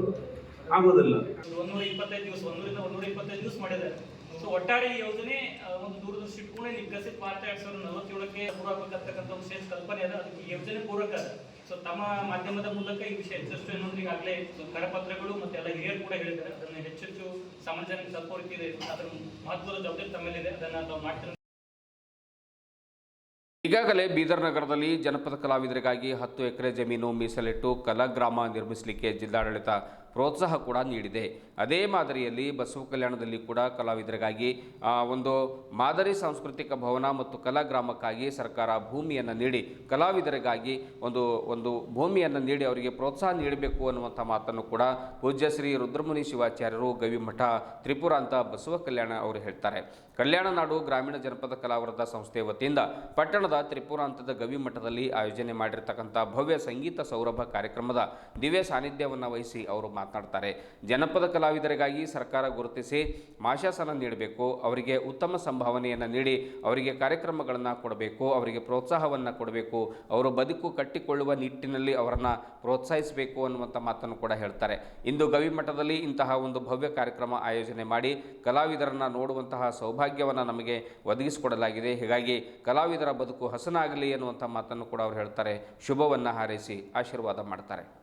ಆಗೋದಿಲ್ಲ. ಒಂದೂರ ಇಪ್ಪತ್ತೈದು ದಿವಸ, ಒಂದೂರಿಂದ ಒಂದೂರ ಇಪ್ಪತ್ತೈದು ದಿವಸ ಮಾಡಿದ್ದಾರೆ. ಸೊ ಒಟ್ಟಾರೆ ಈ ಯೋಜನೆ ಒಂದು ದೂರದೃಷ್ಟಿ ಇಟ್ಕೊಂಡು ವಿಕಸಿತ ಭಾರತ ಎರಡ್ ಸಾವಿರದ ನಲವತ್ತೇಳಕ್ಕೆ ಪೂರಕಕ್ಕಂತಕ್ಕಂಥ ಕಲ್ಪನೆ ಅದ. ಅದಕ್ಕೆ ಈ ಯೋಜನೆ ಪೂರಕ. ಸೊ ತಮ್ಮ ಮಾಧ್ಯಮದ ಮೂಲಕ ಈ ವಿಷಯ ಹೆಚ್ಚಷ್ಟು ಏನಂದ್ರೆ ಈಗಾಗಲೇ ಕರಪತ್ರಗಳು ಮತ್ತೆ ಎಲ್ಲ ಹಿರಿಯರು ಕೂಡ ಹೇಳಿದ್ದಾರೆ. ಅದನ್ನು ಹೆಚ್ಚೆಚ್ಚು ಸಮಾಜನ ತಲುಪೋ ರೀತಿ ಇದೆ. ಅದರ ಮಹತ್ವದ ಜವಾಬ್ದಾರಿ ತಮ್ಮಲ್ಲಿದೆ ಅದನ್ನು ತಾವು ಮಾಡ್ತಾರೆ ಈಗಾಗಲೇ ಬೀದರ್ ನಗರದಲ್ಲಿ ಜನಪದ ಕಲಾವಿದರಿಗಾಗಿ ಹತ್ತು ಎಕರೆ ಜಮೀನು ಮೀಸಲಿಟ್ಟು ಕಲಾಗ್ರಾಮ ನಿರ್ಮಿಸಲಿಕ್ಕೆ ಜಿಲ್ಲಾಡಳಿತ ಪ್ರೋತ್ಸಾಹ ಕೂಡ ನೀಡಿದೆ. ಅದೇ ಮಾದರಿಯಲ್ಲಿ ಬಸವ ಕಲ್ಯಾಣದಲ್ಲಿ ಕೂಡ ಕಲಾವಿದರಿಗಾಗಿ ಒಂದು ಮಾದರಿ ಸಾಂಸ್ಕೃತಿಕ ಭವನ ಮತ್ತು ಕಲಾಗ್ರಾಮಕ್ಕಾಗಿ ಸರ್ಕಾರ ಭೂಮಿಯನ್ನು ನೀಡಿ, ಕಲಾವಿದರಿಗಾಗಿ ಒಂದು ಒಂದು ಭೂಮಿಯನ್ನು ನೀಡಿ ಅವರಿಗೆ ಪ್ರೋತ್ಸಾಹ ನೀಡಬೇಕು ಅನ್ನುವಂಥ ಮಾತನ್ನು ಕೂಡ ಪೂಜ್ಯ ಶ್ರೀ ರುದ್ರಮುನಿ ಶಿವಾಚಾರ್ಯರು ಗವಿಮಠ ತ್ರಿಪುರ ಅಂತ ಬಸವ ಕಲ್ಯಾಣ ಅವರು ಹೇಳ್ತಾರೆ. ಕಲ್ಯಾಣ ನಾಡು ಗ್ರಾಮೀಣ ಜನಪದ ಕಲಾವೃತ ಸಂಸ್ಥೆ ವತಿಯಿಂದ ಪಟ್ಟಣದ ತ್ರಿಪುರ ಹಂತದ ಗವಿಮಠದಲ್ಲಿ ಆಯೋಜನೆ ಮಾಡಿರ್ತಕ್ಕಂಥ ಭವ್ಯ ಸಂಗೀತ ಸೌರಭ ಕಾರ್ಯಕ್ರಮದ ದಿವ್ಯ ಸಾನ್ನಿಧ್ಯವನ್ನು ವಹಿಸಿ ಅವರು ಮಾತನಾಡ್ತಾರೆ ಜನಪದ ಕಲಾವಿದರಿಗಾಗಿ ಸರ್ಕಾರ ಗುರುತಿಸಿ ಮಾಶಾಸನ ನೀಡಬೇಕು, ಅವರಿಗೆ ಉತ್ತಮ ಸಂಭಾವನೆಯನ್ನು ನೀಡಿ, ಅವರಿಗೆ ಕಾರ್ಯಕ್ರಮಗಳನ್ನು ಕೊಡಬೇಕು, ಅವರಿಗೆ ಪ್ರೋತ್ಸಾಹವನ್ನು ಕೊಡಬೇಕು, ಅವರು ಬದುಕು ಕಟ್ಟಿಕೊಳ್ಳುವ ನಿಟ್ಟಿನಲ್ಲಿ ಅವರನ್ನು ಪ್ರೋತ್ಸಾಹಿಸಬೇಕು ಅನ್ನುವಂಥ ಮಾತನ್ನು ಕೂಡ ಹೇಳ್ತಾರೆ. ಇಂದು ಗವಿಮಠದಲ್ಲಿ ಇಂತಹ ಒಂದು ಭವ್ಯ ಕಾರ್ಯಕ್ರಮ ಆಯೋಜನೆ ಮಾಡಿ ಕಲಾವಿದರನ್ನು ನೋಡುವಂತಹ ಸೌಭಾಗ್ಯವನ್ನು ನಮಗೆ ಒದಗಿಸಿಕೊಡಲಾಗಿದೆ. ಹೀಗಾಗಿ ಕಲಾವಿದರ ಬದುಕು ಹಸನಾಗಲಿ ಅನ್ನುವಂಥ ಮಾತನ್ನು ಕೂಡ ಅವರು ಹೇಳ್ತಾರೆ. ಶುಭವನ್ನು ಹಾರೈಸಿ ಆಶೀರ್ವಾದ ಮಾಡ್ತಾರೆ.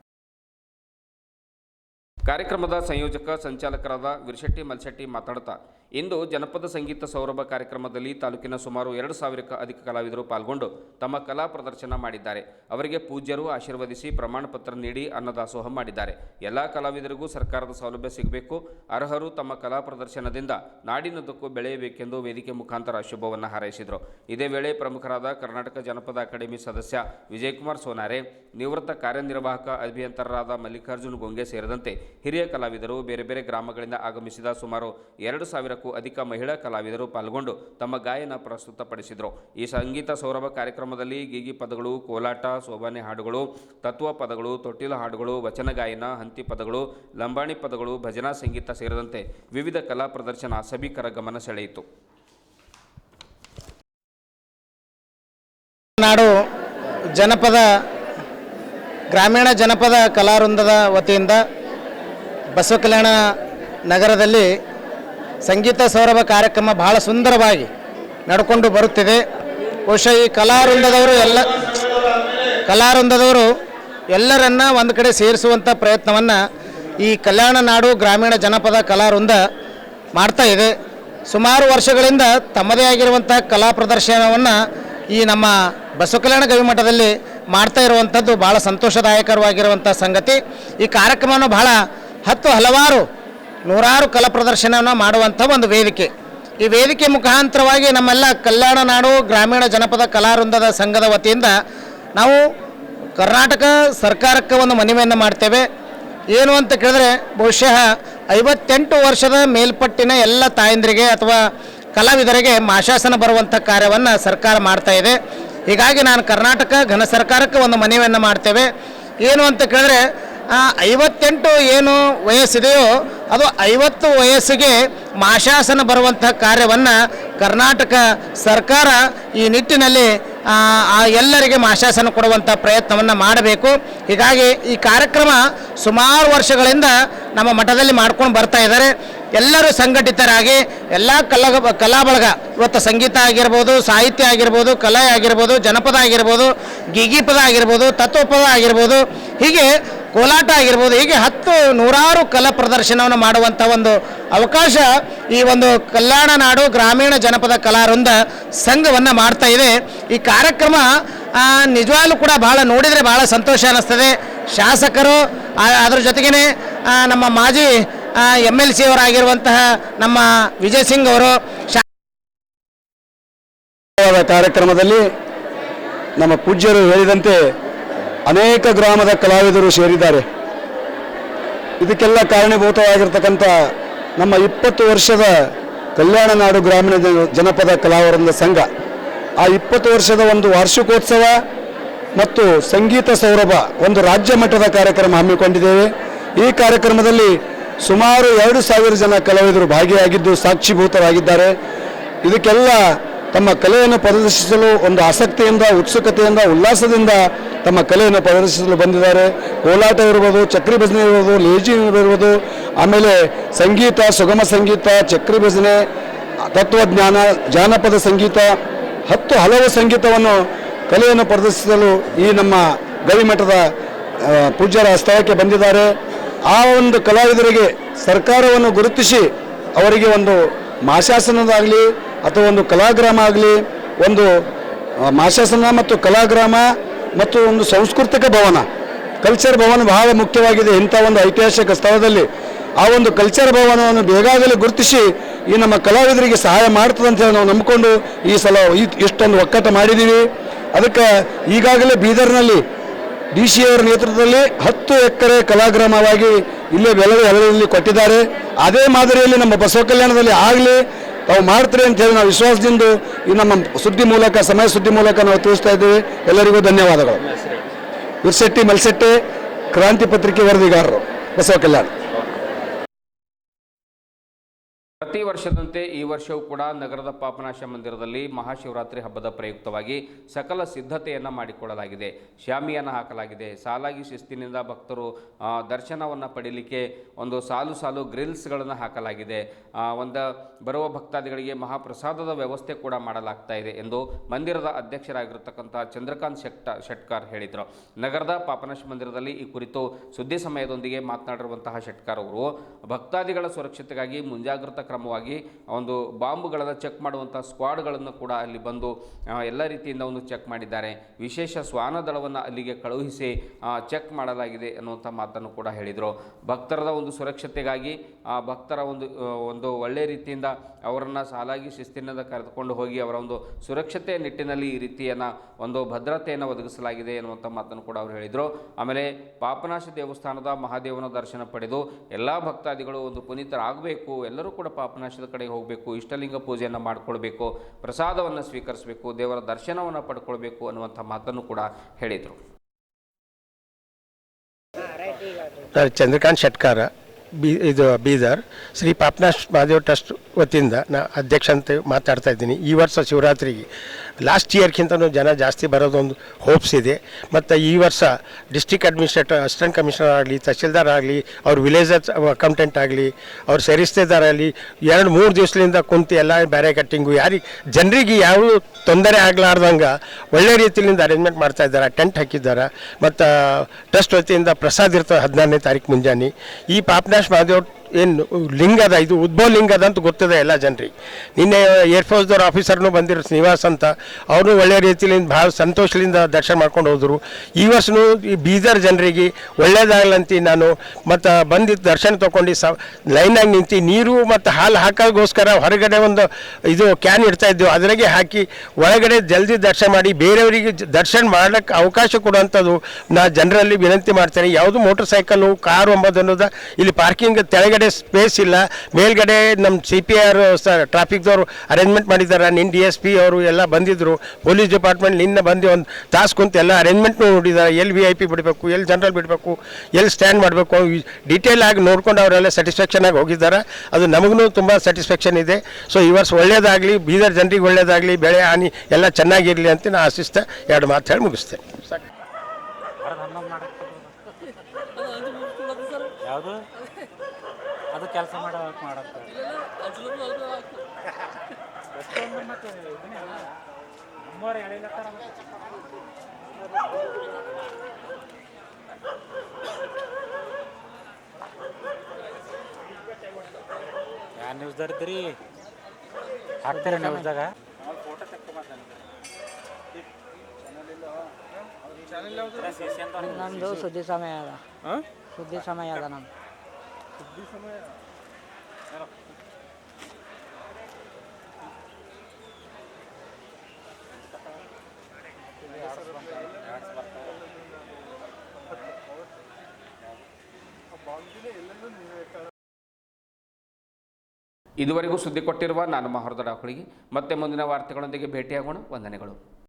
ಕಾರ್ಯಕ್ರಮದ ಸಂಯೋಜಕ ಸಂಚಾಲಕರಾದ ವಿರ್ಶೆಟ್ಟಿ ಮಲ್ಶೆಟ್ಟಿ ಮಾತನಾಡ್ತಾ ಇಂದು ಜನಪದ ಸಂಗೀತ ಸೌರಭ ಕಾರ್ಯಕ್ರಮದಲ್ಲಿ ತಾಲೂಕಿನ ಸುಮಾರು ಎರಡು ಸಾವಿರಕ್ಕೂ ಅಧಿಕ ಕಲಾವಿದರು ಪಾಲ್ಗೊಂಡು ತಮ್ಮ ಕಲಾ ಪ್ರದರ್ಶನ ಮಾಡಿದ್ದಾರೆ. ಅವರಿಗೆ ಪೂಜ್ಯರು ಆಶೀರ್ವದಿಸಿ ಪ್ರಮಾಣ ಪತ್ರ ನೀಡಿ ಅನ್ನದಾಸೋಹ ಮಾಡಿದ್ದಾರೆ. ಎಲ್ಲ ಕಲಾವಿದರಿಗೂ ಸರ್ಕಾರದ ಸೌಲಭ್ಯ ಸಿಗಬೇಕು. ಅರ್ಹರು ತಮ್ಮ ಕಲಾ ಪ್ರದರ್ಶನದಿಂದ ನಾಡಿನದಕ್ಕೂ ಬೆಳೆಯಬೇಕೆಂದು ವೇದಿಕೆ ಮುಖಾಂತರ ಶುಭವನ್ನು ಹಾರೈಸಿದರು. ಇದೇ ವೇಳೆ ಪ್ರಮುಖರಾದ ಕರ್ನಾಟಕ ಜನಪದ ಅಕಾಡೆಮಿ ಸದಸ್ಯ ವಿಜಯಕುಮಾರ್ ಸೋನಾರೆ, ನಿವೃತ್ತ ಕಾರ್ಯನಿರ್ವಾಹಕ ಅಭಿಯಂತರರಾದ ಮಲ್ಲಿಕಾರ್ಜುನ್ ಗೊಂಗೆ ಸೇರಿದಂತೆ ಹಿರಿಯ ಕಲಾವಿದರು ಬೇರೆ ಬೇರೆ ಗ್ರಾಮಗಳಿಂದ ಆಗಮಿಸಿದ ಸುಮಾರು ಎರಡು ಸಾವಿರಕ್ಕೂ ಅಧಿಕ ಮಹಿಳಾ ಕಲಾವಿದರು ಪಾಲ್ಗೊಂಡು ತಮ್ಮ ಗಾಯನ ಪ್ರಸ್ತುತಪಡಿಸಿದರು. ಈ ಸಂಗೀತ ಸೌರಭ ಕಾರ್ಯಕ್ರಮದಲ್ಲಿ ಗೀಗಿ ಪದಗಳು, ಕೋಲಾಟ, ಸೋಬಾನೆ ಹಾಡುಗಳು, ತತ್ವ ಪದಗಳು, ತೊಟ್ಟಿಲ ಹಾಡುಗಳು, ವಚನ ಗಾಯನ, ಹಂತಿ ಪದಗಳು, ಲಂಬಾಣಿ ಪದಗಳು, ಭಜನಾ ಸಂಗೀತ ಸೇರಿದಂತೆ ವಿವಿಧ ಕಲಾ ಪ್ರದರ್ಶನ ಸಭಿಕರ ಗಮನ ಸೆಳೆಯಿತು. ನಾಡು ಜನಪದ, ಗ್ರಾಮೀಣ ಜನಪದ ಕಲಾವೃಂದದ ವತಿಯಿಂದ ಬಸವ ಕಲ್ಯಾಣ ನಗರದಲ್ಲಿ ಸಂಗೀತ ಸೌರಭ ಕಾರ್ಯಕ್ರಮ ಬಹಳ ಸುಂದರವಾಗಿ ನಡ್ಕೊಂಡು ಬರುತ್ತಿದೆ. ಬಹುಶಃ ಈ ಕಲಾವೃಂದದವರು ಎಲ್ಲ ಕಲಾವೃಂದದವರು ಎಲ್ಲರನ್ನ ಒಂದು ಕಡೆ ಸೇರಿಸುವಂಥ ಪ್ರಯತ್ನವನ್ನು ಈ ಕಲ್ಯಾಣ ನಾಡು ಗ್ರಾಮೀಣ ಜನಪದ ಕಲಾವೃಂದ ಮಾಡ್ತಾ ಇದೆ. ಸುಮಾರು ವರ್ಷಗಳಿಂದ ತಮ್ಮದೇ ಆಗಿರುವಂಥ ಕಲಾ ಪ್ರದರ್ಶನವನ್ನು ಈ ನಮ್ಮ ಬಸವ ಕಲ್ಯಾಣ ಗವಿಮಠದಲ್ಲಿ ಮಾಡ್ತಾ ಇರುವಂಥದ್ದು ಭಾಳ ಸಂತೋಷದಾಯಕರವಾಗಿರುವಂಥ ಸಂಗತಿ. ಈ ಕಾರ್ಯಕ್ರಮವನ್ನು ಬಹಳ ಹತ್ತು ಹಲವಾರು ನೂರಾರು ಕಲಾ ಪ್ರದರ್ಶನವನ್ನು ಮಾಡುವಂಥ ಒಂದು ವೇದಿಕೆ. ಈ ವೇದಿಕೆ ಮುಖಾಂತರವಾಗಿ ನಮ್ಮೆಲ್ಲ ಕಲ್ಯಾಣ ನಾಡು, ಗ್ರಾಮೀಣ ಜನಪದ ಕಲಾವೃಂದದ ಸಂಘದ ವತಿಯಿಂದ ನಾವು ಕರ್ನಾಟಕ ಸರ್ಕಾರಕ್ಕೆ ಒಂದು ಮನವಿಯನ್ನು ಮಾಡ್ತೇವೆ. ಏನು ಅಂತ ಕೇಳಿದ್ರೆ, ಬಹುಶಃ ಐವತ್ತೆಂಟು ವರ್ಷದ ಮೇಲ್ಪಟ್ಟಿನ ಎಲ್ಲ ತಾಯಂದ್ರಿಗೆ ಅಥವಾ ಕಲಾವಿದರಿಗೆ ಮಾಶಾಸನ ಬರುವಂಥ ಕಾರ್ಯವನ್ನು ಸರ್ಕಾರ ಮಾಡ್ತಾ ಇದೆ. ಹೀಗಾಗಿ ನಾನು ಕರ್ನಾಟಕ ಘನ ಸರ್ಕಾರಕ್ಕೆ ಒಂದು ಮನವಿಯನ್ನು ಮಾಡ್ತೇವೆ. ಏನು ಅಂತ ಕೇಳಿದ್ರೆ ಐವತ್ತೆಂಟು ಏನು ವಯಸ್ಸಿದೆಯೋ ಅದು ಐವತ್ತು ವಯಸ್ಸಿಗೆ ಮಾಶಾಸನ ಬರುವಂಥ ಕಾರ್ಯವನ್ನು ಕರ್ನಾಟಕ ಸರ್ಕಾರ ಈ ನಿಟ್ಟಿನಲ್ಲಿ ಎಲ್ಲರಿಗೆ ಮಾಶಾಸನ ಕೊಡುವಂಥ ಪ್ರಯತ್ನವನ್ನು ಮಾಡಬೇಕು. ಹೀಗಾಗಿ ಈ ಕಾರ್ಯಕ್ರಮ ಸುಮಾರು ವರ್ಷಗಳಿಂದ ನಮ್ಮ ಮಠದಲ್ಲಿ ಮಾಡ್ಕೊಂಡು ಬರ್ತಾ ಇದ್ದಾರೆ. ಎಲ್ಲರೂ ಸಂಘಟಿತರಾಗಿ, ಎಲ್ಲ ಕಲಾ ಕಲಾ ಬಳಗ ಇವತ್ತು ಸಂಗೀತ ಆಗಿರ್ಬೋದು, ಸಾಹಿತ್ಯ ಆಗಿರ್ಬೋದು, ಕಲೆ ಆಗಿರ್ಬೋದು, ಜನಪದ ಆಗಿರ್ಬೋದು, ಗೀಗಿಪದ ಆಗಿರ್ಬೋದು, ತತ್ವಪದ ಆಗಿರ್ಬೋದು, ಹೀಗೆ ಕೋಲಾಟ ಆಗಿರ್ಬೋದು, ಹೀಗೆ ಹತ್ತು ನೂರಾರು ಕಲಾ ಪ್ರದರ್ಶನವನ್ನು ಮಾಡುವಂಥ ಒಂದು ಅವಕಾಶ ಈ ಒಂದು ಕಲ್ಯಾಣ ನಾಡು ಗ್ರಾಮೀಣ ಜನಪದ ಕಲಾವೃಂದ ಸಂಘವನ್ನು ಮಾಡ್ತಾ ಇದೆ. ಈ ಕಾರ್ಯಕ್ರಮ ನಿಜವಾಗ್ಲೂ ಕೂಡ ಭಾಳ ನೋಡಿದರೆ ಭಾಳ ಸಂತೋಷ ಅನ್ನಿಸ್ತದೆ. ಶಾಸಕರು ಅದರ ಜೊತೆಗೇ ನಮ್ಮ ಮಾಜಿ ಎಂ ಎಲ್ ಸಿ ಅವರಾಗಿರುವಂತಹ ನಮ್ಮ ವಿಜಯ್ ಸಿಂಗ್ ಅವರು ಕಾರ್ಯಕ್ರಮದಲ್ಲಿ ನಮ್ಮ ಪೂಜ್ಯರು ಹೇಳಿದಂತೆ ಅನೇಕ ಗ್ರಾಮದ ಕಲಾವಿದರು ಸೇರಿದ್ದಾರೆ. ಇದಕ್ಕೆಲ್ಲ ಕಾರಣೀಭೂತವಾಗಿರ್ತಕ್ಕಂಥ ನಮ್ಮ ಇಪ್ಪತ್ತು ವರ್ಷದ ಕಲ್ಯಾಣ ನಾಡು ಗ್ರಾಮೀಣ ಜನ- ಜನಪದ ಕಲಾವೃಂದ ಸಂಘ. ಆ ಇಪ್ಪತ್ತು ವರ್ಷದ ಒಂದು ವಾರ್ಷಿಕೋತ್ಸವ ಮತ್ತು ಸಂಗೀತ ಸೌರಭ ಒಂದು ರಾಜ್ಯ ಮಟ್ಟದ ಕಾರ್ಯಕ್ರಮ ಹಮ್ಮಿಕೊಂಡಿದ್ದೇವೆ. ಈ ಕಾರ್ಯಕ್ರಮದಲ್ಲಿ ಸುಮಾರು ಎರಡು ಸಾವಿರ ಜನ ಕಲಾವಿದರು ಭಾಗಿಯಾಗಿದ್ದು ಸಾಕ್ಷಿಭೂತರಾಗಿದ್ದಾರೆ. ಇದಕ್ಕೆಲ್ಲ ತಮ್ಮ ಕಲೆಯನ್ನು ಪ್ರದರ್ಶಿಸಲು ಒಂದು ಆಸಕ್ತಿಯಿಂದ, ಉತ್ಸುಕತೆಯಿಂದ, ಉಲ್ಲಾಸದಿಂದ ತಮ್ಮ ಕಲೆಯನ್ನು ಪ್ರದರ್ಶಿಸಲು ಬಂದಿದ್ದಾರೆ. ಕೋಲಾಟ ಇರ್ಬೋದು, ಚಕ್ರಿ ಭಜನೆ ಇರ್ಬೋದು, ಲೇಜಿ ಇರ್ಬೋದು, ಆಮೇಲೆ ಸಂಗೀತ, ಸುಗಮ ಸಂಗೀತ, ಚಕ್ರಿ ಭಜನೆ, ತತ್ವಜ್ಞಾನ, ಜಾನಪದ ಸಂಗೀತ, ಹತ್ತು ಹಲವು ಸಂಗೀತವನ್ನು ಕಲೆಯನ್ನು ಪ್ರದರ್ಶಿಸಲು ಈ ನಮ್ಮ ಗವಿಮಠದ ಪೂಜ್ಯರ ಸ್ಥಳಕ್ಕೆ ಬಂದಿದ್ದಾರೆ. ಆ ಒಂದು ಕಲಾವಿದರಿಗೆ ಸರ್ಕಾರವನ್ನು ಗುರುತಿಸಿ ಅವರಿಗೆ ಒಂದು ಮಾಶಾಸನದಾಗಲಿ ಅಥವಾ ಒಂದು ಕಲಾಗ್ರಾಮ ಆಗಲಿ, ಒಂದು ಮಾಶಾಸನ ಮತ್ತು ಕಲಾಗ್ರಾಮ ಮತ್ತು ಒಂದು ಸಾಂಸ್ಕೃತಿಕ ಭವನ ಕಲ್ಚರ್ ಭವನ ಬಹಳ ಮುಖ್ಯವಾಗಿದೆ ಇಂಥ ಒಂದು ಐತಿಹಾಸಿಕ ಸ್ಥಳದಲ್ಲಿ. ಆ ಒಂದು ಕಲ್ಚರ್ ಭವನವನ್ನು ಬೇಗಾಗಲೇ ಗುರುತಿಸಿ ಈ ನಮ್ಮ ಕಲಾವಿದರಿಗೆ ಸಹಾಯ ಮಾಡ್ತದೆ ಅಂತ ನಾವು ನಂಬಿಕೊಂಡು ಈ ಸಲ ಇಷ್ಟೊಂದು ಒಕ್ಕಟ ಮಾಡಿದ್ದೀವಿ. ಅದಕ್ಕೆ ಈಗಾಗಲೇ ಬೀದರ್ನಲ್ಲಿ ಡಿ ಸಿ ಅವರ ನೇತೃತ್ವದಲ್ಲಿ ಹತ್ತು ಎಕರೆ ಕಲಾಗ್ರಾಮವಾಗಿ ಇಲ್ಲೇ ಬೆಲೆ ಹಳ್ಳಿಯಲ್ಲಿ ಕೊಟ್ಟಿದ್ದಾರೆ. ಅದೇ ಮಾದರಿಯಲ್ಲಿ ನಮ್ಮ ಬಸವ ಕಲ್ಯಾಣದಲ್ಲಿ ಆಗಲಿ ತಾವು ಮಾಡ್ತೀರಿ ಅಂತ ಹೇಳಿ ನಾವು ವಿಶ್ವಾಸದಿಂದ ಈ ನಮ್ಮ ಸುದ್ದಿ ಮೂಲಕ, ಸಮಯ ಸುದ್ದಿ ಮೂಲಕ ನಾವು ತಿಳಿಸ್ತಾ ಇದ್ದೇವೆ. ಎಲ್ಲರಿಗೂ ಧನ್ಯವಾದಗಳು. ವಿರ್ಸೆಟ್ಟಿ ಮಲ್ಸೆಟ್ಟಿ, ಕ್ರಾಂತಿ ಪತ್ರಿಕೆ ವರದಿಗಾರರು, ಬಸವ ಕಲ್ಯಾಣ. ಪ್ರತಿ ವರ್ಷದಂತೆ ಈ ವರ್ಷವೂ ಕೂಡ ನಗರದ ಪಾಪನಾಶ ಮಂದಿರದಲ್ಲಿ ಮಹಾಶಿವರಾತ್ರಿ ಹಬ್ಬದ ಪ್ರಯುಕ್ತವಾಗಿ ಸಕಲ ಸಿದ್ಧತೆಯನ್ನು ಮಾಡಿಕೊಳ್ಳಲಾಗಿದೆ. ಶ್ಯಾಮಿಯನ್ನು ಹಾಕಲಾಗಿದೆ. ಸಾಲಾಗಿ ಶಿಸ್ತಿನಿಂದ ಭಕ್ತರು ದರ್ಶನವನ್ನು ಪಡೀಲಿಕ್ಕೆ ಒಂದು ಸಾಲು ಸಾಲು ಗ್ರಿಲ್ಸ್ಗಳನ್ನು ಹಾಕಲಾಗಿದೆ. ಒಂದು, ಬರುವ ಭಕ್ತಾದಿಗಳಿಗೆ ಮಹಾಪ್ರಸಾದದ ವ್ಯವಸ್ಥೆ ಕೂಡ ಮಾಡಲಾಗ್ತಾ ಇದೆ ಎಂದು ಮಂದಿರದ ಅಧ್ಯಕ್ಷರಾಗಿರ್ತಕ್ಕಂಥ ಚಂದ್ರಕಾಂತ್ ಶೆಟ್ಟ, ಶೆಟ್ಕಾರ್ ಹೇಳಿದರು. ನಗರದ ಪಾಪನಾಶ ಮಂದಿರದಲ್ಲಿ ಈ ಕುರಿತು ಸುದ್ದಿ ಸಮಯದೊಂದಿಗೆ ಮಾತನಾಡಿರುವಂತಹ ಶೆಟ್ಕಾರ್ ಅವರು, ಭಕ್ತಾದಿಗಳ ಸುರಕ್ಷತೆಗಾಗಿ ಮುಂಜಾಗ್ರತಾ ಕ್ರಮವಾಗಿ ಒಂದು ಬಾಂಬ್ಗಳನ್ನು ಚೆಕ್ ಮಾಡುವಂಥ ಸ್ಕ್ವಾಡ್ಗಳನ್ನು ಕೂಡ ಅಲ್ಲಿ ಬಂದು ಎಲ್ಲ ರೀತಿಯಿಂದ ಒಂದು ಚೆಕ್ ಮಾಡಿದ್ದಾರೆ. ವಿಶೇಷ ಶ್ವಾನ ದಳವನ್ನು ಅಲ್ಲಿಗೆ ಕಳುಹಿಸಿ ಚೆಕ್ ಮಾಡಲಾಗಿದೆ ಅನ್ನುವಂಥ ಮಾತನ್ನು ಕೂಡ ಹೇಳಿದರು. ಭಕ್ತರದ ಒಂದು ಸುರಕ್ಷತೆಗಾಗಿ, ಆ, ಭಕ್ತರ ಒಂದು ಒಂದು ಒಳ್ಳೆಯ ರೀತಿಯಿಂದ ಅವರನ್ನು ಸಾಲಾಗಿ ಶಿಸ್ತಿನಿಂದ ಕರೆದುಕೊಂಡು ಹೋಗಿ ಅವರ ಒಂದು ಸುರಕ್ಷತೆಯ ನಿಟ್ಟಿನಲ್ಲಿ ಈ ರೀತಿಯನ್ನು ಒಂದು ಭದ್ರತೆಯನ್ನು ಒದಗಿಸಲಾಗಿದೆ ಎನ್ನುವಂಥ ಮಾತನ್ನು ಕೂಡ ಅವರು ಹೇಳಿದರು. ಆಮೇಲೆ ಪಾಪನಾಶ ದೇವಸ್ಥಾನದ ಮಹಾದೇವನ ದರ್ಶನ ಪಡೆದು ಎಲ್ಲ ಭಕ್ತಾದಿಗಳು ಒಂದು ಪುನೀತರಾಗಬೇಕು, ಎಲ್ಲರೂ ಕೂಡ ಪಾಪನಾಶದ ಕಡೆಗೆ ಹೋಗಬೇಕು, ಇಷ್ಟಲಿಂಗ ಪೂಜೆಯನ್ನು ಮಾಡಿಕೊಳ್ಬೇಕು, ಪ್ರಸಾದವನ್ನು ಸ್ವೀಕರಿಸಬೇಕು, ದೇವರ ದರ್ಶನವನ್ನು ಪಡ್ಕೊಳ್ಬೇಕು ಅನ್ನುವಂಥ ಮಾತನ್ನು ಕೂಡ ಹೇಳಿದರು. ಚಂದ್ರಕಾಂತ್ ಶೆಟ್ಕಾರ, ಬಿ, ಇದು ಬೀದರ್, ಶ್ರೀ ಪಾಪನಾಶ್ ಮಹಾದೇವ್ ಟ್ರಸ್ಟ್ ವತಿಯಿಂದ ನಾ ಅಧ್ಯಕ್ಷ ಅಂತ ಮಾತಾಡ್ತಾ ಇದ್ದೀನಿ. ಈ ವರ್ಷ ಶಿವರಾತ್ರಿಗೆ ಲಾಸ್ಟ್ ಇಯರ್ಗಿಂತನೂ ಜನ ಜಾಸ್ತಿ ಬರೋದೊಂದು ಹೋಪ್ಸ್ ಇದೆ. ಮತ್ತು ಈ ವರ್ಷ ಡಿಸ್ಟಿಕ್ ಅಡ್ಮಿನಿಸ್ಟ್ರೇಟರ್ ಅಸಿಸ್ಟೆಂಟ್ ಕಮಿಷನರ್ ಆಗಲಿ ತಹಸೀಲ್ದಾರ್ ಆಗಲಿ, ಅವ್ರ ವಿಲೇಜ್ ಅಕೌಂಟೆಂಟ್ ಆಗಲಿ, ಅವ್ರ ಆಗಲಿ, ಎರಡು ಮೂರು ದಿವಸದಿಂದ ಕುಂತು ಎಲ್ಲ ಬ್ಯಾರೆ ಕಟ್ಟಿಂಗು. ಯಾರಿಗೆ ಜನರಿಗೆ ಯಾವುದು ತೊಂದರೆ ಆಗಲಾರ್ದಂಗೆ ಒಳ್ಳೆ ರೀತಿಯಿಂದ ಅರೇಂಜ್ಮೆಂಟ್ ಮಾಡ್ತಾ ಇದ್ದಾರೆ. ಟೆಂಟ್ ಹಾಕಿದ್ದಾರೆ. ಮತ್ತು ಟ್ರಸ್ಟ್ ವತಿಯಿಂದ ಪ್ರಸಾದ ಇರ್ತದೆ ಹದಿನಾರನೇ ತಾರೀಕು ಮುಂಜಾನೆ. ಈ ಪಾಪನಾಶ್ ಮಹಾದೇವ್ ಏನು ಲಿಂಗದ ಇದು ಉದ್ಭವ ಲಿಂಗದ ಅಂತ ಗೊತ್ತಿದೆ ಎಲ್ಲ ಜನರಿಗೆ. ನಿನ್ನೆ ಏರ್ಫೋರ್ಸ್ದವ್ರ ಆಫೀಸರ್ನು ಬಂದಿರೋ ಶ್ರೀನಿವಾಸ್ ಅಂತ. ಅವರು ಒಳ್ಳೆ ರೀತಿಯಿಂದ ಭಾಳ ಸಂತೋಷದಿಂದ ದರ್ಶನ ಮಾಡ್ಕೊಂಡು ಹೋದರು. ಈ ವರ್ಷನೂ ಈ ಬೀದರ್ ಜನರಿಗೆ ಒಳ್ಳೇದಾಗಲಂತಿ ನಾನು ಮತ್ತು ಬಂದಿದ್ದ ದರ್ಶನ ತೊಗೊಂಡು ಸ ಲೈನಾಗಿ ನಿಂತು ನೀರು ಮತ್ತು ಹಾಲು ಹಾಕೋಗೋಸ್ಕರ ಹೊರಗಡೆ ಒಂದು ಇದು ಕ್ಯಾನ್ ಇಡ್ತಾ ಇದ್ದೆವು. ಅದರಾಗೆ ಹಾಕಿ ಒಳಗಡೆ ಜಲ್ದಿ ದರ್ಶನ ಮಾಡಿ ಬೇರೆಯವರಿಗೆ ದರ್ಶನ ಮಾಡೋಕ್ಕೆ ಅವಕಾಶ ಕೊಡುವಂಥದ್ದು ನಾ ಜನರಲ್ಲಿ ವಿನಂತಿ ಮಾಡ್ತೇನೆ. ಯಾವುದು ಮೋಟರ್ ಸೈಕಲ್ಲು ಕಾರು ಅನ್ನೋದು ಇಲ್ಲಿ ಪಾರ್ಕಿಂಗ್ ತೆಳಗಡೆ ಸ್ಪೇಸ್ ಇಲ್ಲ. ಮೇಲ್ಗಡೆ ನಮ್ಮ ಸಿ ಪಿ ಆರ್ ಟ್ರಾಫಿಕ್ದವರು ಅರೇಂಜ್ಮೆಂಟ್ ಮಾಡಿದ್ದಾರೆ ನಿನ್ನ ಡಿ ಎಸ್ ಪಿ ಅವರು ಎಲ್ಲ ಬಂದಿದ್ದರು ಪೊಲೀಸ್ ಡಿಪಾರ್ಟ್ಮೆಂಟ್ ನಿನ್ನ ಬಂದು ಒಂದು ತಾಸು ಕುಂತು ಎಲ್ಲ ಅರೇಂಜ್ಮೆಂಟ್ ನೋಡಿದ್ದಾರೆ ಎಲ್ಲಿ ವಿ ಐ ಪಿ ಬಿಡಬೇಕು ಎಲ್ಲಿ ಜನರಲ್ ಬಿಡಬೇಕು ಎಲ್ಲಿ ಸ್ಟ್ಯಾಂಡ್ ಮಾಡಬೇಕು. ಡೀಟೇಲ್ ಆಗಿ ನೋಡ್ಕೊಂಡು ಅವರೆಲ್ಲ ಸ್ಯಾಟಿಸ್ಫ್ಯಾಕ್ಷನ್ ಆಗಿ ಹೋಗಿದ್ದಾರೆ. ಅದು ನಮಗೂ ತುಂಬ ಸ್ಯಾಟಿಸ್ಫ್ಯಾಕ್ಷನ್ ಇದೆ. ಸೊ ಈ ವರ್ಷ ಒಳ್ಳೇದಾಗಲಿ ಬೀದರ್ ಜನರಿಗೆ ಒಳ್ಳೇದಾಗಲಿ ಬೆಳೆ ಹಾನಿ ಎಲ್ಲ ಚೆನ್ನಾಗಿರಲಿ ಅಂತ ನಾನು ಆಶಿಸ್ತಾ ಎರಡು ಮಾತು ಹೇಳಿ ಮುಗಿಸ್ತೇನೆ. ಯಾವುದು? ಕೆಲಸ ಮಾಡೋಕೆ ಮಾಡಕ್ಕೆ ನಮ್ಮವ್ರು ಹೇಳಿಲ್ಲತ್ತಾರ ಯಾವ ನ್ಯೂಸ್ದಾಗ ಇದ್ರಿ ಹಾಕ್ತೀರ ನ್ಯೂಸ್ದಾಗ ನಮ್ಮದು ಸುದ್ದಿ ಸಮಯ ಅದ. ಸುದ್ದಿ ಸಮಯ ಅದ ನಮ್ದು ಇದುವರೆಗೂ ಸುದ್ದಿ ಕೊಟ್ಟಿರುವ ನಾನು ಮಹರ್ದ ಡಾಕುಳಿಗೆ ಮತ್ತೆ ಮುಂದಿನ ವಾರ್ತೆಗಳೊಂದಿಗೆ ಭೇಟಿಯಾಗೋಣ. ವಂದನೆಗಳು.